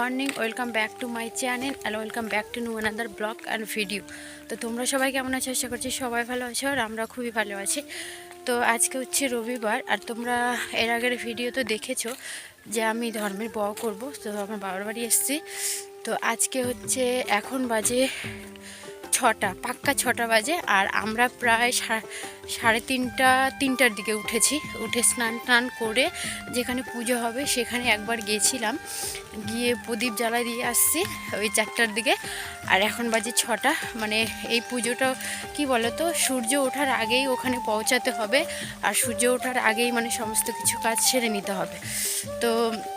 Morning, welcome back to my channel and welcome back to new another blog and video. তো তোমরা সবাই কেমন আছো? আশা করছি সবাই ভালো আছো আর আমরা খুবই ভালো আছি। তো আজকে হচ্ছে রবিবার আর তোমরা এর আগের ভিডিও তো দেখেছ যে আমি ধর্মের ব করব। তো আমার বাবার বাড়ি এসেছি। তো আজকে হচ্ছে এখন বাজে ছটা, পাক্কা ছটা বাজে আর আমরা প্রায় সাড়ে তিনটা, তিনটার দিকে উঠেছি। উঠে স্নান টান করে যেখানে পুজো হবে সেখানে একবার গিয়েছিলাম গিয়ে প্রদীপ জ্বালা দিয়ে আসছি ওই চারটার দিকে। আর এখন বাজে ছটা। মানে এই পুজোটা কি বলতো? সূর্য ওঠার আগেই ওখানে পৌঁছাতে হবে। আর সূর্য ওঠার আগেই মানে সমস্ত কিছু কাজ সেরে নিতে হবে। তো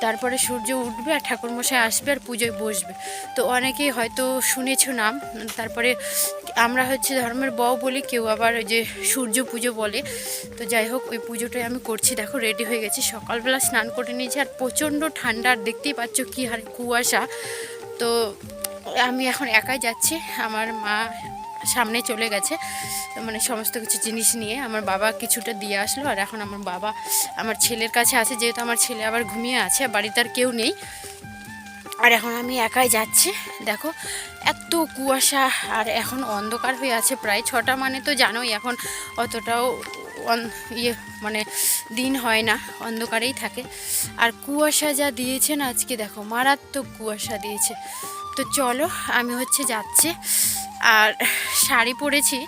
তারপরে সূর্য উঠবে আর ঠাকুরমশাই আসবে আর পুজোয় বসবে। তো অনেকেই হয়তো শুনেছো নাম। তারপরে আমরা হচ্ছে ধর্মের বউ বলি কেউ আবার ওই যে সূর্য পুজো বলে। তো যাই হোক, ওই পুজোটাই আমি করছি। দেখো রেডি হয়ে গেছি। সকালবেলা স্নান করে নিয়েছি আর প্রচণ্ড ঠান্ডা। আর দেখতেই পাচ্ছ কী হারে কুয়াশা। তো আমি এখন একাই যাচ্ছি। আমার মা সামনে চলে গেছে। মানে সমস্ত কিছু জিনিস নিয়ে। আমার বাবা কিছুটা দিয়ে আসলো। আর এখন আমার বাবা আমার ছেলের কাছে আছে। যেহেতু আমার ছেলে আবার ঘুমিয়ে আছে, বাড়িতে আর কেউ নেই। আর এখন আমি একাই যাচ্ছি। দেখো, এত কুয়াশা আর এখন অন্ধকার হয়ে আছে প্রায় ছটা মানে তো জানোই এখন অতটাও ইয়ে মানে দিন হয় না, অন্ধকারেই থাকে। আর কুয়াশা যা দিয়েছেন আজকে, দেখো, মারাত্মক কুয়াশা দিয়েছে। তো চলো, আমি হচ্ছে যাচ্ছি। আর শাড়ি পরেছি,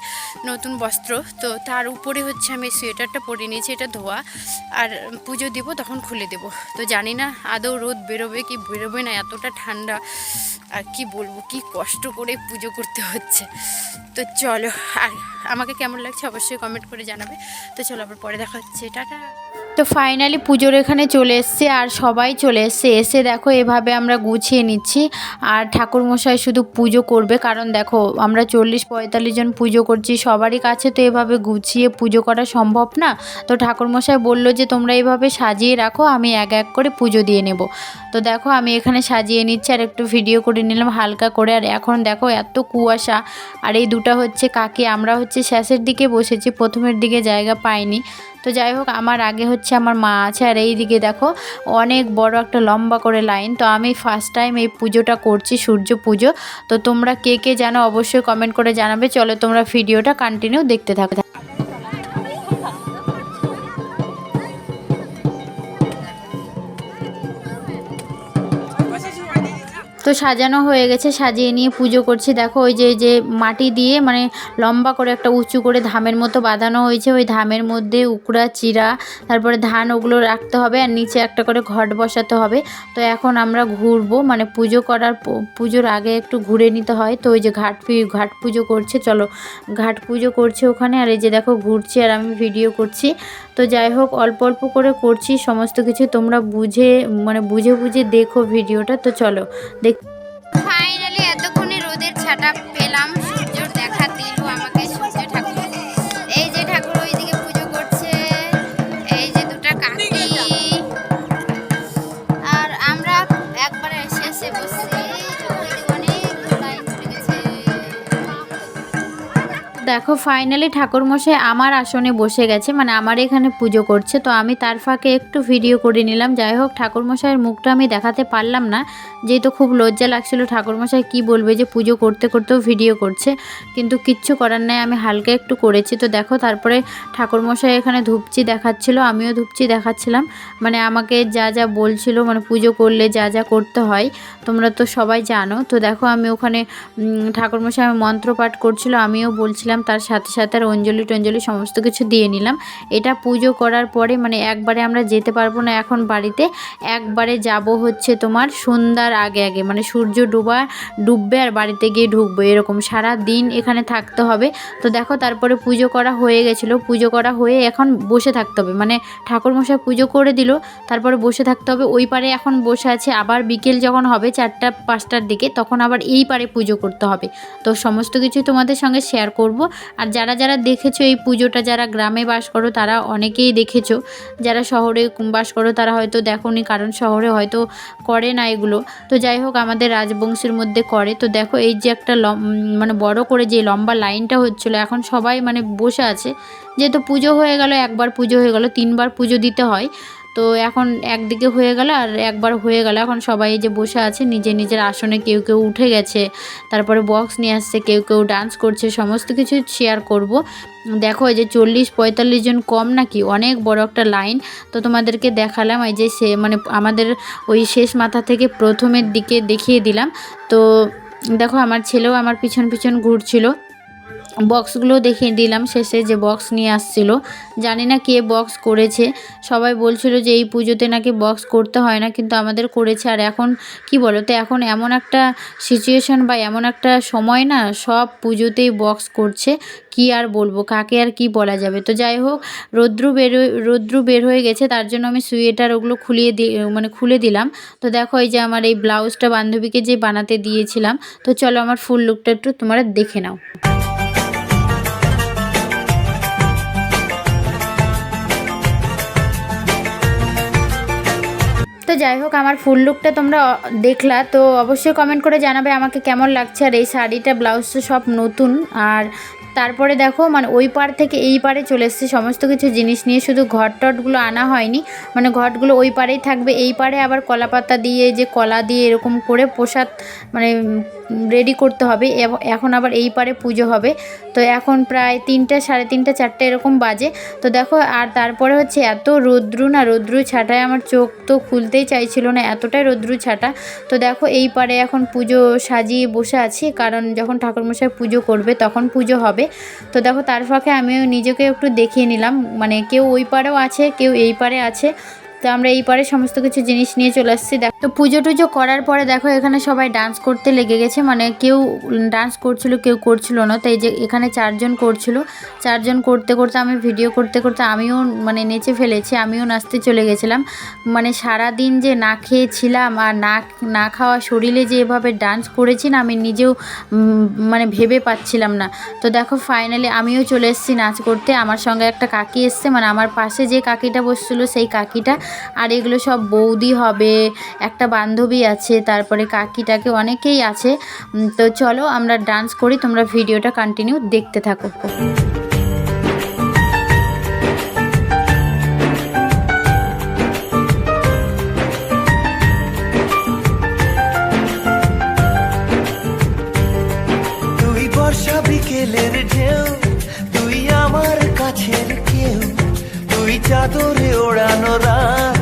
নতুন বস্ত্র। তো তার উপরে হচ্ছে আমি সোয়েটারটা পরে নিয়েছি, এটা ধোয়া। আর পুজো দেবো, তখন খুলে দেবো। তো জানি না আদৌ রোদ বেরোবে কি বেরোবে না, এতটা ঠান্ডা। আর কি বলব, কি কষ্ট করে পুজো করতে হচ্ছে। তো চলো, আর আমাকে কেমন লাগছে অবশ্যই কমেন্ট করে জানাবে। তো চলো আবার পরে দেখা হচ্ছে। টাটা। তো ফাইনালি পুজোর এখানে চলে এসছে আর সবাই চলে এসছে। এসে দেখো এভাবে আমরা গুছিয়ে নিচ্ছি। আর ঠাকুরমশাই শুধু পুজো করবে। কারণ দেখো, আমরা চল্লিশ পঁয়তাল্লিশ জন পুজো করছি। সবারই কাছে তো এভাবে গুছিয়ে পুজো করা সম্ভব না। তো ঠাকুরমশাই বলল যে, তোমরা এইভাবে সাজিয়ে রাখো, আমি এক এক করে পুজো দিয়ে নেব। তো দেখো, আমি এখানে সাজিয়ে নিচ্ছি আর একটু ভিডিও করে নিলাম হালকা করে। আর এখন দেখো, এত কুয়াশা। আর এই দুটা হচ্ছে কাকে। আমরা হচ্ছে শেষের দিকে বসেছি। প্রথমের দিকে জায়গা পাইনি। তো যাই হোক, আমার আগে হচ্ছে আমার মা আছে, আর এই দিকে দেখো অনেক বড় একটা লম্বা করে লাইন। তো আমি ফার্স্ট টাইম এই পুজোটা করছি, সূর্য পুজো। তো তোমরা কে কে জানো অবশ্যই কমেন্ট করে জানাবে। চলো তোমরা ভিডিওটা কন্টিনিউ দেখতে থাকো। তো সাজানো হয়ে গেছে, সাজিয়ে নিয়ে পুজো করছি। দেখো ওই যে যে মাটি দিয়ে মানে লম্বা করে একটা উঁচু করে ধামের মতো বাঁধানো হয়েছে। ওই ধামের মধ্যে উকড়া, চিরা, তারপরে ধান ওগুলো রাখতে হবে আর নিচে একটা করে ঘট বসাতে হবে। তো এখন আমরা ঘুরবো মানে পুজো করার পুজোর আগে একটু ঘুরে নিতে হয়। তো ওই যে ঘাট ঘাট পুজো করছে, চলো। ঘাট পুজো করছে ওখানে আর এই যে দেখো ঘুরছি আর আমি ভিডিও করছি। তো যাই হোক, অল্প অল্প করে করছি, সমস্ত কিছু তোমরা বুঝে মানে বুঝে বুঝে দেখো ভিডিওটা। তো চলো, দেখ ফাইনালি এতক্ষণে রোদের ছাটা পেলাম। দেখো ফাইনালি ঠাকুরমশাই আমার আসনে বসে গেছে মানে আমার এখানে পুজো করছে, তো আমি তার ফাঁকে একটু ভিডিও করে নিলাম। যাই হোক, ঠাকুরমশাইয়ের মুখটা আমি দেখাতে পারলাম না, যেহেতু খুব লজ্জা লাগছিল ঠাকুরমশাই কি বলবে যে পুজো করতে করতেও ভিডিও করছে, কিন্তু কিচ্ছু করার নাই, আমি হালকা একটু করেছি। তো দেখো, তারপরে ঠাকুরমশাই এখানে ধূপচি দেখাচ্ছিল, আমিও ধূপচি দেখাচ্ছিলাম মানে আমাকে যা যা বলছিল মানে পুজো করলে যা যা করতে হয়, তোমরা তো সবাই জানো। তো দেখো, আমি ওখানে ঠাকুরমশাই মন্ত্র পাঠ করছিল, আমিও বলছিলাম তার সাথে সাথে আর অঞ্জলি টঞ্জলি সমস্ত কিছু দিয়ে নিলাম। এটা পুজো করার পরে মানে একবারে আমরা যেতে পারব না এখন বাড়িতে। একবারে যাব হচ্ছে তোমার সন্ধ্যার আগে আগে। মানে সূর্য ডুবা, ডুববে আর বাড়িতে গিয়ে ঢুকবো এরকম। সারা দিন এখানে থাকতে হবে। তো দেখো তারপরে পুজো করা হয়ে গেছিল। পুজো করা হয়ে এখন বসে থাকতে হবে। মানে ঠাকুরমশাই পুজো করে দিল। তারপরে বসে থাকতে হবে। ওই পারে এখন বসে আছে। আবার বিকেল যখন হবে চারটা, পাঁচটার দিকে, তখন আবার এই পারে পুজো করতে হবে। তো সমস্ত কিছুই তোমাদের সঙ্গে শেয়ার করব। আর যারা যারা দেখেছ এই পুজোটা, যারা গ্রামে বাস করো, তারা অনেকেই দেখেছ। যারা শহরে বাস করো, তারা হয়তো দেখোনি, কারণ শহরে হয়তো করে না এগুলো। তো যাই হোক, আমাদের রাজবংশের মধ্যে করে। তো দেখো, এই যে একটা মানে বড় করে যে লম্বা লাইনটা হচ্ছিল, এখন সবাই মানে বসে আছে। যেহেতু পুজো হয়ে গেল, একবার পুজো হয়ে গেল, তিনবার পুজো দিতে হয়। তো এখন একদিকে হয়ে গেল আর একবার হয়ে গেল। এখন সবাই যে বসে আছে নিজের নিজের আসনে কেউ কেউ উঠে গেছে, তারপরে বক্স নিয়ে আসছে, কেউ কেউ ডান্স করছে, সমস্ত কিছু শেয়ার করব। দেখো এই যে চল্লিশ পঁয়তাল্লিশ জন কম নাকি? অনেক বড় একটা লাইন তো তোমাদেরকে দেখালাম এই যে সে মানে আমাদের ওই শেষ মাথা থেকে প্রথমের দিকে দেখিয়ে দিলাম। তো দেখো আমার ছেলেও আমার পিছন পিছন ঘুরছিল। বক্সগুলো দেখিয়ে দিলাম শেষে যে বক্স নিয়ে আসছিল। জানি না কে বক্স করেছে। সবাই বলছিল যে এই পুজোতে নাকি বক্স করতে হয় না, কিন্তু আমাদের করেছে। আর এখন কি বলো তো এখন এমন একটা সিচুয়েশন বা এমন একটা সময় না, সব পুজোতেই বক্স করছে। কি আর বলব, কাকে আর কি বলা যাবে? তো যাই হোক, রৌদ্রু বের রৌদ্রু বের হয়ে গেছে, তার জন্য আমি সুয়েটার ওগুলো খুলিয়ে দি মানে খুলে দিলাম। তো দেখো এই যে আমার এই ব্লাউজটা বান্ধবীকে যে বানাতে দিয়েছিলাম, তো চলো আমার ফুল লুকটা একটু তোমরা দেখে নাও। তো যাই হোক, আমার ফুল লুকটা তোমরা দেখলা, তো অবশ্যই কমেন্ট করে জানাবে আমাকে কেমন লাগছে আর এই শাড়িটা ব্লাউজ তো সব নতুন। আর তারপরে দেখো মানে ওই পার থেকে এই পারে চলে এসছে, সমস্ত কিছু জিনিস নিয়ে শুধু ঘট টটগুলো আনা হয়নি। মানে ঘটগুলো ওই পারেই থাকবে, এই পারে আবার কলাপাতা দিয়ে যে কলা দিয়ে এরকম করে প্রসাদ মানে রেডি করতে হবে এখন আবার এই পারে পুজো হবে। তো এখন প্রায় তিনটা, সাড়ে তিনটা, চারটে এরকম বাজে। তো দেখো, আর তারপরে হচ্ছে এত রৌদ্রু না, রৌদ্রু ছাটায় আমার চোখ তো খুলতেই চাইছিল না, এতটাই রৌদ্রু ছাটা। তো দেখো, এই পারে এখন পুজো সাজিয়ে বসে আছি, কারণ যখন ঠাকুরমশাই পুজো করবে তখন পুজো হবে। তো দেখো, তার ফাঁকে আমিও নিজেকে একটু দেখিয়ে নিলাম মানে কেউ ওই পারেও আছে, কেউ এই পারে আছে। তো আমরা এই পারে সমস্ত কিছু জিনিস নিয়ে চলে আসছি তো পুজো টুজো করার পরে দেখো এখানে সবাই ডান্স করতে লেগে গেছে। মানে কেউ ডান্স করছিল, কেউ করছিল না। তাই যে এখানে চারজন করছিল। চারজন করতে করতে আমি ভিডিও করতে করতে আমিও মানে নেচে ফেলেছি, আমিও নাচতে চলে গেছিলাম। মানে সারা দিন যে না খেয়েছিলাম আর না না খাওয়া শরীরে যে এভাবে ডান্স করেছি না, আমি নিজেও মানে ভেবে পাচ্ছিলাম না। তো দেখো ফাইনালি আমিও চলে এসেছি নাচ করতে। আমার সঙ্গে একটা কাকি এসছে মানে আমার পাশে যে কাকিটা বসছিলো সেই কাকিটা। আর এগুলো সব বৌদি হবে একটা বান্ধবী আছে, তারপরে কাকিটাকে অনেকেই আছে। তো চলো আমরা ডান্স করি, তোমরা ভিডিওটা কন্টিনিউ দেখতে থাকো। বর্ষা তুই আমার কেউ তুই চাদরে ওড়ানো রাত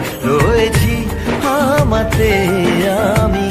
রয়েছি। আমাতে আমি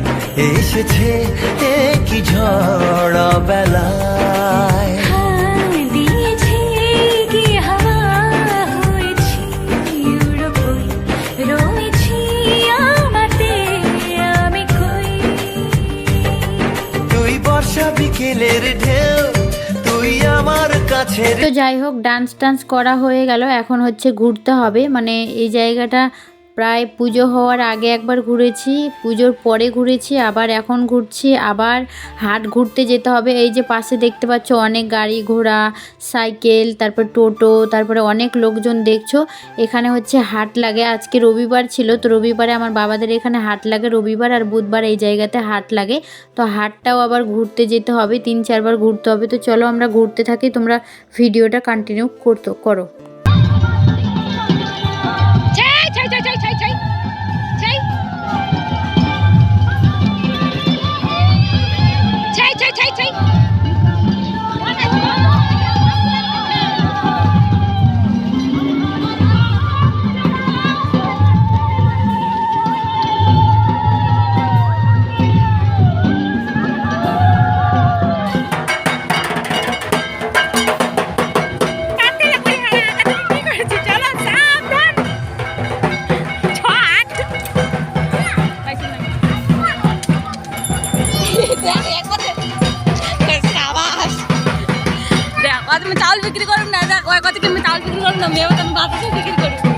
এসেছে ঝড় তো যাই হোক ডান্স টান্স করা হয়ে গেল এখন হচ্ছে ঘুরতে হবে। মানে এই জায়গাটা প্রায় পুজো হওয়ার আগে একবার ঘুরেছি, পুজোর পরে ঘুরেছি, আবার এখন ঘুরছি, আবার হাট ঘুরতে যেতে হবে। এই যে পাশে দেখতে পাচ্ছ অনেক গাড়ি ঘোড়া, সাইকেল, তারপর টোটো, তারপরে অনেক লোকজন দেখছ। এখানে হচ্ছে হাট লাগে। আজকে রবিবার ছিল, তো রবিবারে আমার বাবাদের এখানে হাট লাগে। রবিবার আর বুধবার এই জায়গাতে হাট লাগে। তো হাটটাও আবার ঘুরতে যেতে হবে, তিন চারবার ঘুরতে হবে। তো চলো আমরা ঘুরতে থাকি, তোমরা ভিডিওটা কন্টিনিউ করতো, করো। tight, tight, tight. তুমি চাউল বিক্রি করুন না কয় কথা তুমি চাউল বিক্রি করুন না মেয়ে তুমি বাতাসে বিক্রি করুন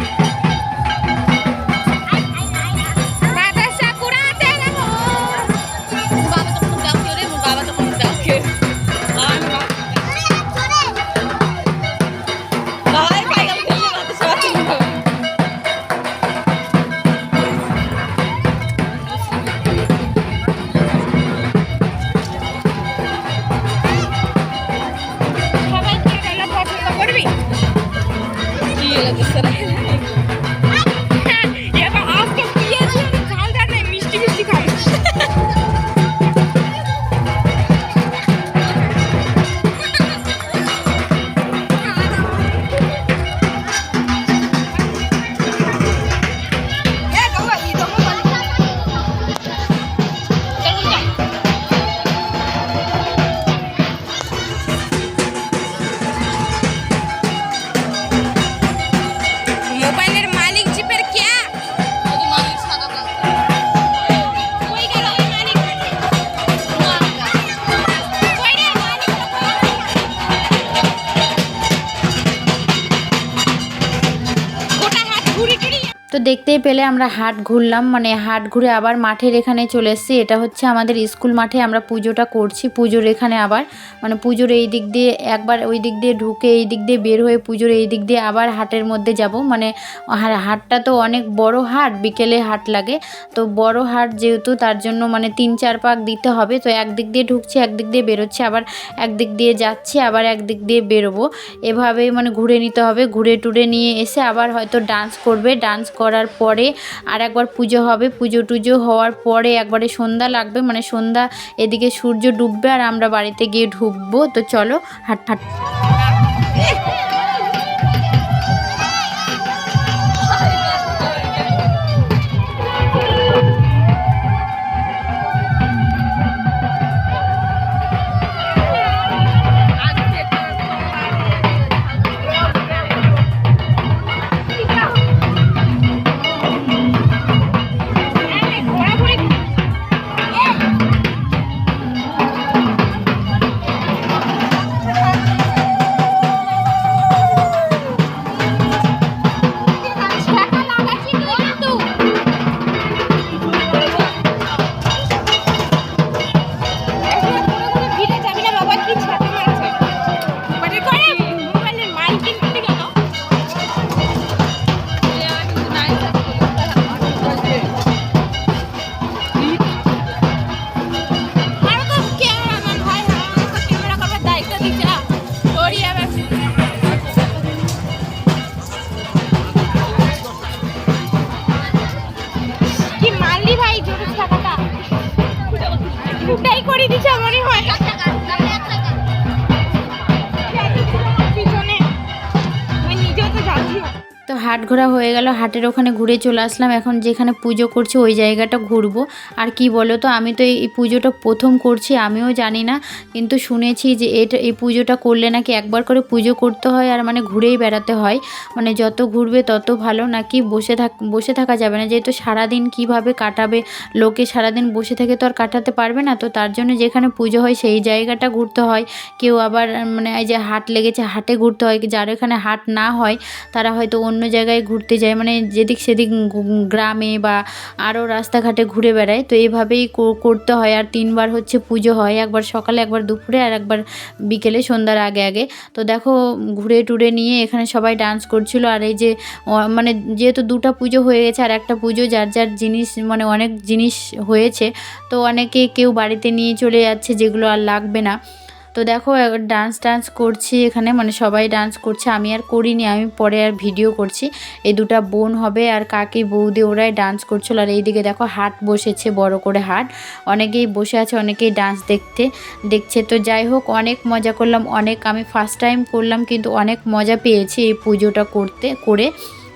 años. দেখতেই পেলে আমরা হাট ঘুরলাম মানে হাট ঘুরে আবার মাঠের এখানে চলে এসেছি। এটা হচ্ছে আমাদের স্কুল মাঠে আমরা পুজোটা করছি, পুজোর এখানে আবার। মানে পুজোর এই দিক দিয়ে একবার ওই দিক দিয়ে ঢুকে এই দিক দিয়ে বের হয়ে পুজোর এই দিক দিয়ে আবার হাটের মধ্যে যাব। মানে হাটটা তো অনেক বড় হাট, বিকেলে হাট লাগে। তো বড় হাট যেহেতু তার জন্য মানে তিন চার পাক দিতে হবে। তো একদিক দিয়ে ঢুকছি একদিক দিয়ে বেরোচ্ছি, আবার একদিক দিয়ে যাচ্ছি, আবার একদিক দিয়ে বেরোবো। এভাবেই মানে ঘুরে নিতে হবে, ঘুরে টুরে নিয়ে এসে আবার হয়তো ডান্স করবে। ডান্স করার পরে আর একবার পুজো হবে। পুজো টুজো হওয়ার পরে একবারে সন্ধ্যা লাগবে। মানে সন্ধ্যা এদিকে সূর্য ডুববে আর আমরা বাড়িতে গিয়ে ঢুকবো। তো চলো হাট হাট। দুটাই করে দিছে মনে হয়। তো হাট ঘোরা হয়ে গেল, হাটের ওখানে ঘুরে চলে আসলাম। এখন যেখানে পুজো করছি ওই জায়গাটা ঘুরবো। আর কি বলো তো, আমি তো এই পুজোটা প্রথম করছি, আমিও জানি না। কিন্তু শুনেছি যে এটা, এই পুজোটা করলে নাকি একবার করে পুজো করতে হয় আর মানে ঘুরেই বেড়াতে হয়। মানে যত ঘুরবে তত ভালো, নাকি বসে থাক, বসে থাকা যাবে না? যেহেতু সারাদিন কীভাবে কাটাবে, লোকে সারাদিন বসে থেকে তো আর কাটাতে পারবে না। তো তার জন্য যেখানে পুজো হয় সেই জায়গাটা ঘুরতে হয়। কেউ আবার মানে এই যে হাট লেগেছে, হাটে ঘুরতে হয়। যার এখানে হাট না হয়, তারা হয়তো অন্য জায়গায় ঘুরতে যায় মানে যেদিক সেদিক গ্রামে বা আরও রাস্তাঘাটে ঘুরে বেড়ায়, তো এইভাবেই কো- করতে হয়। আর তিনবার হচ্ছে পুজো হয়, একবার সকালে, একবার দুপুরে আর একবার বিকেলে সন্ধ্যার আগে আগে। তো দেখো, ঘুরে টুরে নিয়ে এখানে সবাই ডান্স করছিল। আর এই যে মানে যেহেতু দুটো পুজো হয়ে গেছে আর একটা পুজো যার যার জিনিস মানে অনেক জিনিস হয়েছে, তো অনেকে কেউ বাড়িতে নিয়ে চলে যাচ্ছে, যেগুলো আর লাগবে না। তো দেখো ডান্স টান্স করছি এখানে মানে সবাই ডান্স করছে, আমি আর করিনি, আমি পরে আর ভিডিও করছি। এই দুটা বোন হবে আর কাকি বৌদি ওরাই ডান্স করছিল, আর এইদিকে দেখো হাট বসেছে, বড় করে হাট। অনেকেই বসে আছে, অনেকেই ডান্স দেখতে, দেখছে। তো যাই হোক, অনেক মজা করলাম, অনেক, আমি ফার্স্ট টাইম করলাম, কিন্তু অনেক মজা পেয়েছি এই পুজোটা করতে, করে।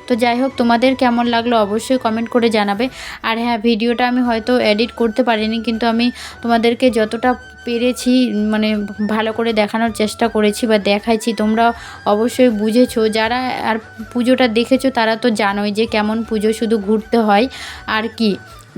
তো যাই হোক, তোমাদের কেমন লাগল অবশ্যই কমেন্ট করে জানাবে। আর হ্যাঁ ভিডিওটা আমি হয়তো এডিট করতে পারিনি, কিন্তু আমি তোমাদেরকে যতটা পেরেছি মানে ভালো করে দেখানোর চেষ্টা করেছি বা দেখাইছি তোমরা অবশ্যই বুঝেছ। যারা আর পুজোটা দেখেছ, তারা তো জানোই যে কেমন পুজো শুধু ঘুরতে হয় আর কি।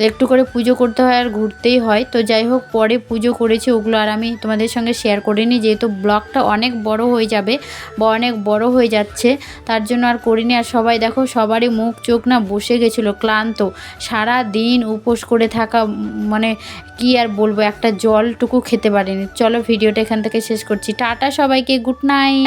একটু করে পুজো করতে হয় আর ঘুরতেই হয়। তো যাই হোক, পরে পুজো করেছি ওগুলো আর আমি তোমাদের সঙ্গে শেয়ার করিনি যেহেতু ব্লগটা অনেক বড় হয়ে যাবে বা অনেক বড় হয়ে যাচ্ছে, তার জন্য আর করিনি। আর সবাই দেখো, সবারই মুখ চোখ না বসে গেছিল, ক্লান্ত। সারা দিন উপোস করে থাকা মানে কি আর বলব, একটা জলটুকু খেতে পারিনি। চলো ভিডিওটা এখান থেকে শেষ করছি। টাটা সবাইকে, গুড নাইট।